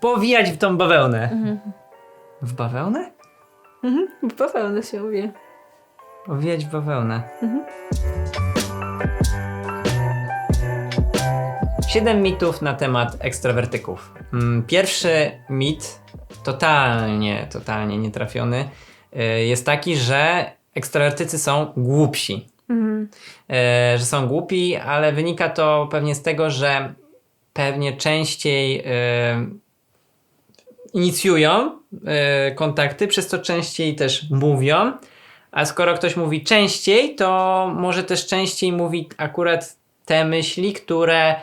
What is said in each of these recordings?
powijać w tą bawełnę. W bawełnę? Mhm. Bawełnę się mówi. Powijać w bawełnę. Siedem mitów na temat ekstrawertyków. Mm, Pierwszy mit, totalnie, totalnie nietrafiony, y, jest taki, że ekstrawertycy są głupsi. Mhm. E, że są głupi, ale wynika to pewnie z tego, że pewnie częściej e, inicjują e, kontakty, przez to częściej też mówią. A skoro ktoś mówi częściej, to może też częściej mówi akurat te myśli, które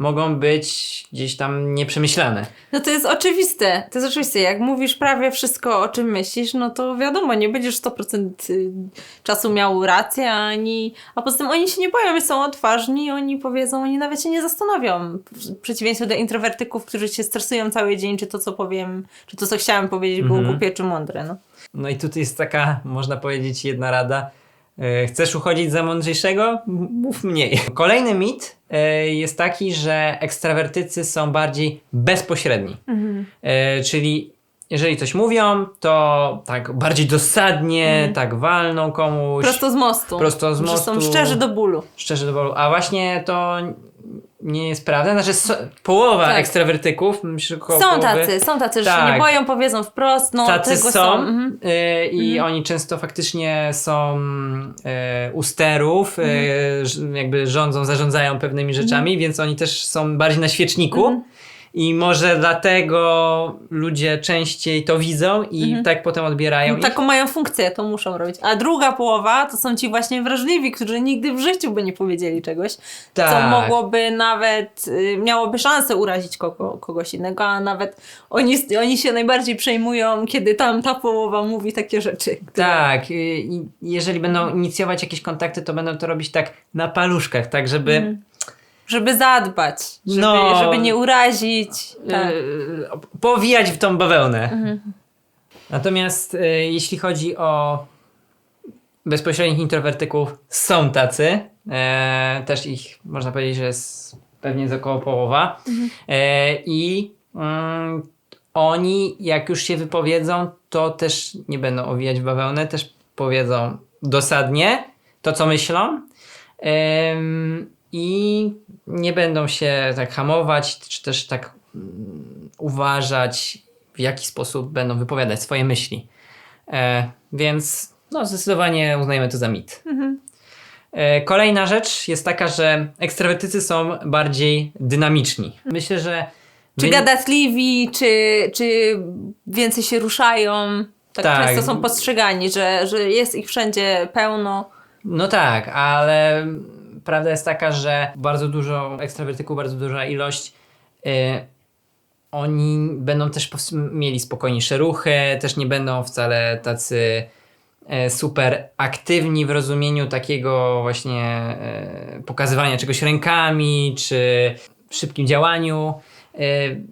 mogą być gdzieś tam nieprzemyślane. No to jest oczywiste. To jest oczywiste. Jak mówisz prawie wszystko, o czym myślisz, no to wiadomo, nie będziesz 100% y, czasu miał rację, ani... A poza tym oni się nie boją, są odważni, oni powiedzą, oni nawet się nie zastanowią. W przeciwieństwie do introwertyków, którzy się stresują cały dzień, czy to, co powiem, czy to, co chciałem powiedzieć, było Mhm. głupie, czy mądre, no. No i tutaj jest taka, można powiedzieć, jedna rada. E, Chcesz uchodzić za mądrzejszego? Mów mniej. Kolejny mit e, jest taki, że ekstrawertycy są bardziej bezpośredni. E, Czyli jeżeli coś mówią, to tak bardziej dosadnie, tak walną komuś. Prosto z mostu. Prosto z Że są mostu. szczerzy do bólu. Szczerze do bólu. A właśnie to nie jest prawda. Znaczy, so, połowa Tak. ekstrawertyków, myślę, Są połowy, tacy, są tacy, że się Tak. nie boją, powiedzą wprost, no tacy tego są, Mhm. y, i oni często faktycznie są y, u sterów, y, Mhm. ż- jakby rządzą, zarządzają pewnymi rzeczami, więc oni też są bardziej na świeczniku. Mhm. I może dlatego ludzie częściej to widzą i tak potem odbierają. No, taką mają funkcję, to muszą robić. A druga połowa to są ci właśnie wrażliwi, którzy nigdy w życiu by nie powiedzieli czegoś, co Tak. mogłoby nawet, y, miałoby szansę urazić kogo, kogoś innego, a nawet oni, oni się najbardziej przejmują, kiedy tam ta połowa mówi takie rzeczy. które- Tak, y, i jeżeli będą inicjować jakieś kontakty, to będą to robić tak na paluszkach, tak żeby Mhm. Żeby zadbać, żeby, No. żeby nie urazić. Tak. y, powijać w tą bawełnę. Natomiast y, jeśli chodzi o bezpośrednich introwertyków, są tacy. E, też ich można powiedzieć, że jest pewnie z około połowa. E, I mm, oni, jak już się wypowiedzą, to też nie będą owijać bawełnę, też powiedzą dosadnie to, co myślą. Em, I nie będą się tak hamować, czy też tak mm, uważać, w jaki sposób będą wypowiadać swoje myśli. E, więc no, zdecydowanie uznajemy to za mit. E, kolejna rzecz jest taka, że ekstrawertycy są bardziej dynamiczni. Myślę, że. Czy wy- gadatliwi, czy, czy więcej się ruszają. Tak, Tak. często są postrzegani, że, że jest ich wszędzie pełno. No tak, ale prawda jest taka, że bardzo dużo ekstrawertyków, bardzo duża ilość, y, oni będą też mieli spokojniejsze ruchy, też nie będą wcale tacy e, super aktywni w rozumieniu takiego właśnie e, pokazywania czegoś rękami, czy szybkim działaniu. E,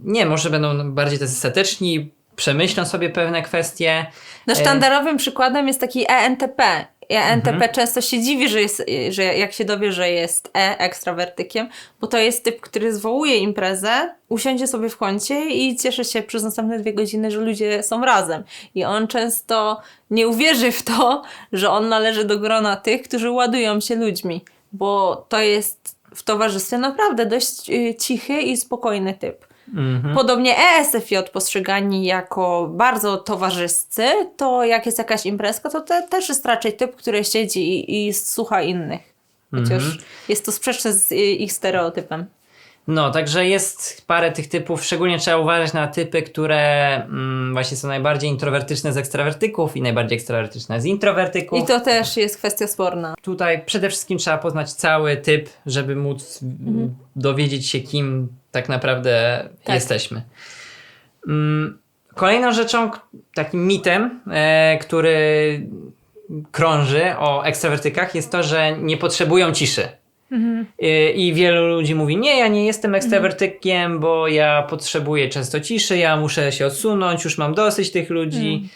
nie, może będą bardziej tacy stateczni, przemyślą sobie pewne kwestie. No sztandarowym przykładem jest taki ENTP. ENTP Mhm. często się dziwi, że, jest, że jak się dowie, że jest E ekstrawertykiem, bo to jest typ, który zwołuje imprezę, usiądzie sobie w kącie i cieszy się przez następne dwie godziny, że ludzie są razem. I on często nie uwierzy w to, że on należy do grona tych, którzy ładują się ludźmi, bo to jest w towarzystwie naprawdę dość y, cichy i spokojny typ. Mhm. Podobnie ESFJ postrzegani jako bardzo towarzyscy, to jak jest jakaś imprezka, to te, też jest raczej typ, który siedzi i, i słucha innych. Chociaż Mhm. jest to sprzeczne z y, ich stereotypem. No, także jest parę tych typów. Szczególnie trzeba uważać na typy, które mm, właśnie są najbardziej introwertyczne z ekstrawertyków i najbardziej ekstrawertyczne z introwertyków. I to też jest kwestia sporna. Tutaj przede wszystkim trzeba poznać cały typ, żeby móc mm, dowiedzieć się, kim tak naprawdę Tak. jesteśmy. Mm, Kolejną rzeczą, k- takim mitem, e, który krąży o ekstrawertykach, jest to, że nie potrzebują ciszy. I, I wielu ludzi mówi: Nie, ja nie jestem ekstrawertykiem, bo ja potrzebuję często ciszy, ja muszę się odsunąć, już mam dosyć tych ludzi.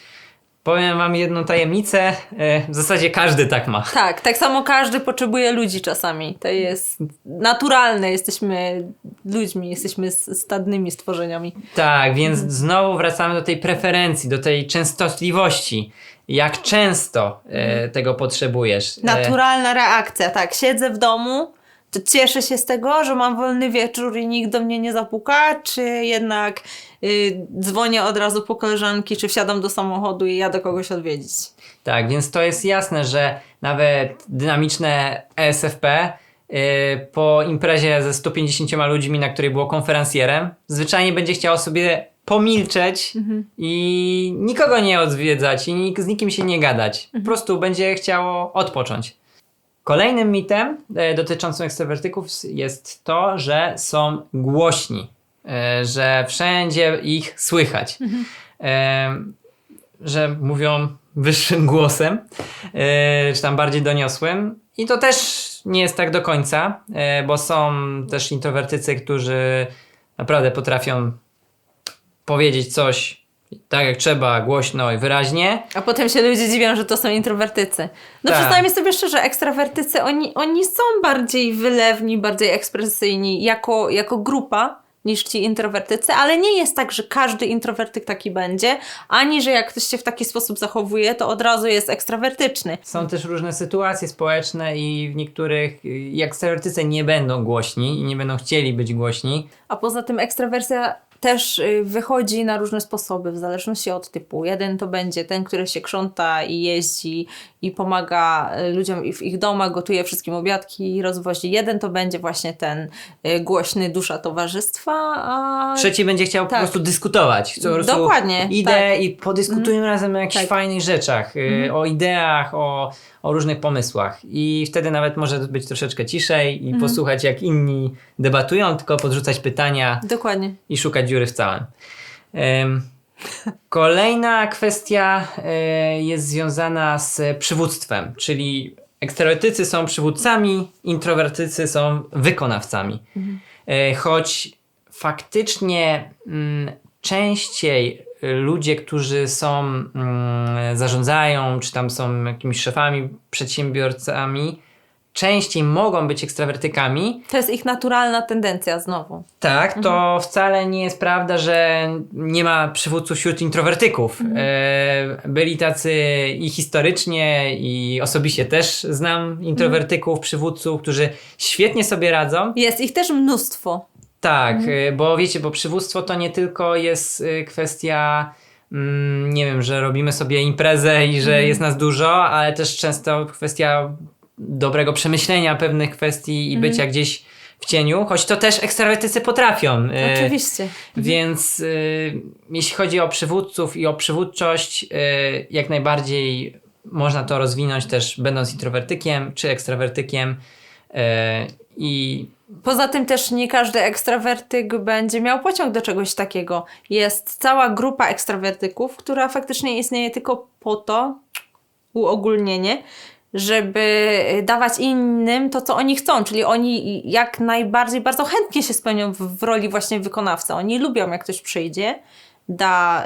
Powiem wam jedną tajemnicę, e, w zasadzie każdy tak ma. Tak, tak samo każdy potrzebuje ludzi czasami. To jest naturalne. Jesteśmy ludźmi, jesteśmy stadnymi stworzeniami. Tak, więc znowu wracamy do tej preferencji, do tej częstotliwości. Jak często e, tego potrzebujesz? E, Naturalna reakcja, tak. Siedzę w domu, to cieszę się z tego, że mam wolny wieczór i nikt do mnie nie zapuka, czy jednak y, dzwonię od razu po koleżanki, czy wsiadam do samochodu i jadę kogoś odwiedzić. Tak, więc to jest jasne, że nawet dynamiczne ESFP yy, po imprezie ze 150 ludźmi, na której było konferencjerem, zwyczajnie będzie chciało sobie pomilczeć i nikogo nie odwiedzać i nik- z nikim się nie gadać. Po prostu będzie chciało odpocząć. Kolejnym mitem e, dotyczącym ekstrawertyków jest to, że są głośni, e, że wszędzie ich słychać. E, że mówią wyższym głosem, e, czy tam bardziej doniosłym. I to też nie jest tak do końca, bo są też introwertycy, którzy naprawdę potrafią powiedzieć coś tak jak trzeba, głośno i wyraźnie. A potem się ludzie dziwią, że to są introwertycy. No Tak. przyznajmy sobie szczerze, ekstrawertycy, oni, oni są bardziej wylewni, bardziej ekspresyjni jako, jako grupa niż ci introwertycy, ale nie jest tak, że każdy introwertyk taki będzie, ani że jak ktoś się w taki sposób zachowuje, to od razu jest ekstrawertyczny. Są też różne sytuacje społeczne i w niektórych ekstrawertycy nie będą głośni i nie będą chcieli być głośni. A poza tym ekstrawersja też y, wychodzi na różne sposoby, w zależności od typu. Jeden to będzie ten, który się krząta i jeździ i pomaga y, ludziom w ich domach, gotuje wszystkim obiadki i rozwozi. Jeden to będzie właśnie ten y, głośny dusza towarzystwa, a... Trzeci będzie chciał Tak. Po prostu dyskutować. Po prostu Dokładnie, Idę tak. i podyskutujemy razem o jakichś Tak. fajnych rzeczach, Mhm. o ideach, o, o różnych pomysłach. I wtedy nawet może być troszeczkę ciszej Mhm. i posłuchać jak inni debatują, tylko podrzucać pytania Dokładnie. i szukać dziury w całym. Kolejna kwestia e, jest związana z przywództwem, czyli ekstrawertycy są przywódcami, introwertycy są wykonawcami. E, Choć faktycznie mm, częściej ludzie, którzy są, mm, zarządzają, czy tam są jakimiś szefami, przedsiębiorcami, częściej mogą być ekstrawertykami, To jest ich naturalna tendencja znowu. tak, to wcale nie jest prawda, że nie ma przywódców wśród introwertyków. E, byli tacy i historycznie, i osobiście też znam introwertyków, przywódców, którzy świetnie sobie radzą. Jest ich też mnóstwo. Tak, e, bo wiecie, bo przywództwo to nie tylko jest e, kwestia. mm, Nie wiem, że robimy sobie imprezę i że jest nas dużo, ale też często kwestia dobrego przemyślenia pewnych kwestii i bycia gdzieś w cieniu, choć to też ekstrawertycy potrafią. e, Oczywiście. Więc y, jeśli chodzi o przywódców i o przywódczość, y, jak najbardziej można to rozwinąć też będąc introwertykiem czy ekstrawertykiem. Y, I Poza tym też nie każdy ekstrawertyk będzie miał pociąg do czegoś takiego. Jest cała grupa ekstrawertyków, która faktycznie istnieje tylko po to, uogólnienie, żeby dawać innym to, co oni chcą, czyli oni jak najbardziej, bardzo chętnie się spełnią w, w roli właśnie wykonawcy. Oni lubią, jak ktoś przyjdzie, da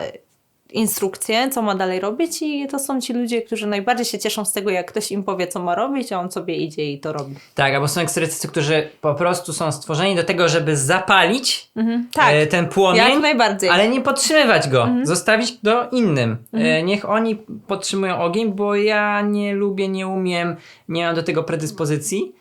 instrukcję, co ma dalej robić i to są ci ludzie, którzy najbardziej się cieszą z tego, jak ktoś im powie, co ma robić, a on sobie idzie i to robi. tak, albo są ekstrawertycy, którzy po prostu są stworzeni do tego, żeby zapalić Mhm. Tak, e, ten płomień. jak najbardziej. Ale nie podtrzymywać go, zostawić do innym. E, niech oni podtrzymują ogień, bo ja nie lubię, nie umiem, nie mam do tego predyspozycji.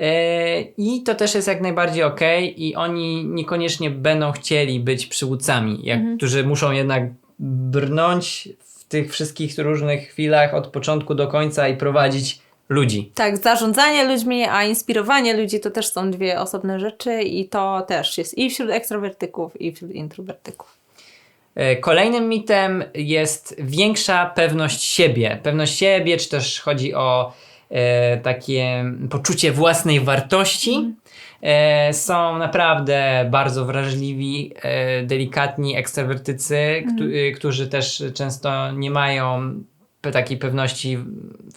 E, I to też jest jak najbardziej ok, i oni niekoniecznie będą chcieli być przywódcami, jak, którzy muszą jednak brnąć w tych wszystkich różnych chwilach od początku do końca i prowadzić ludzi. Tak, zarządzanie ludźmi, a inspirowanie ludzi to też są dwie osobne rzeczy i to też jest i wśród ekstrawertyków, i wśród introwertyków. E, Kolejnym mitem jest większa pewność siebie. Pewność siebie, czy też chodzi o takie poczucie własnej wartości. E, są naprawdę bardzo wrażliwi, e, delikatni ekstrawertycy, e, którzy też często nie mają takiej pewności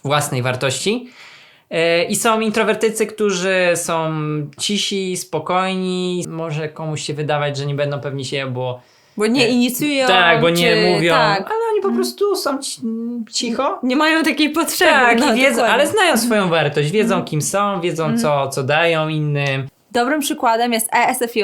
własnej wartości. E, I są introwertycy, którzy są cisi, spokojni. Może komuś się wydawać, że nie będą pewni siebie, bo Bo nie inicjują. tak, bo nie czy, mówią, Tak. ale po po prostu są ci, cicho. Nie mają takiej potrzeby. Tak, no, wiedzą, dokładnie. ale znają swoją wartość, wiedzą kim są, wiedzą co, co dają innym. Dobrym przykładem jest ESFJ,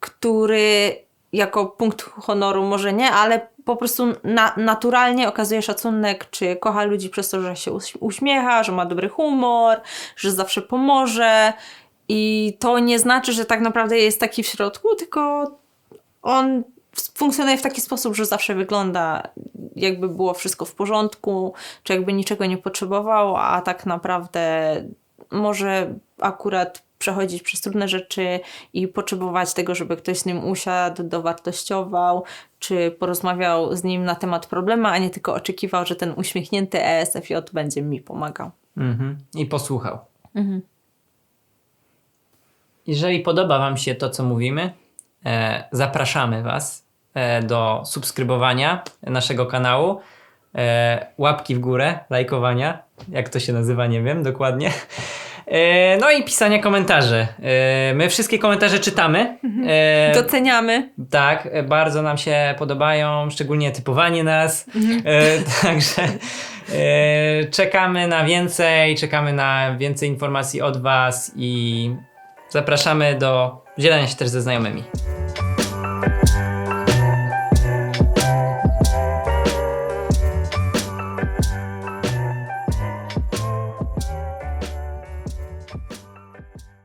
który jako punkt honoru może nie, ale po prostu na, naturalnie okazuje szacunek, czy kocha ludzi przez to, że się uś- uśmiecha, że ma dobry humor, że zawsze pomoże. I to nie znaczy, że tak naprawdę jest taki w środku, tylko on funkcjonuje w taki sposób, że zawsze wygląda jakby było wszystko w porządku, czy jakby niczego nie potrzebował, a tak naprawdę może akurat przechodzić przez trudne rzeczy i potrzebować tego, żeby ktoś z nim usiadł, dowartościował, czy porozmawiał z nim na temat problemu, a nie tylko oczekiwał, że ten uśmiechnięty ESFJ będzie mi pomagał. Mhm. I posłuchał. Mhm. Jeżeli podoba Wam się to, co mówimy, e, zapraszamy Was do subskrybowania naszego kanału, e, łapki w górę, lajkowania, jak to się nazywa, nie wiem dokładnie. E, no i pisania komentarzy. E, my wszystkie komentarze czytamy. E, Doceniamy. tak, e, bardzo nam się podobają, szczególnie typowanie nas. E, także e, czekamy na więcej, czekamy na więcej informacji od Was i zapraszamy do dzielenia się też ze znajomymi.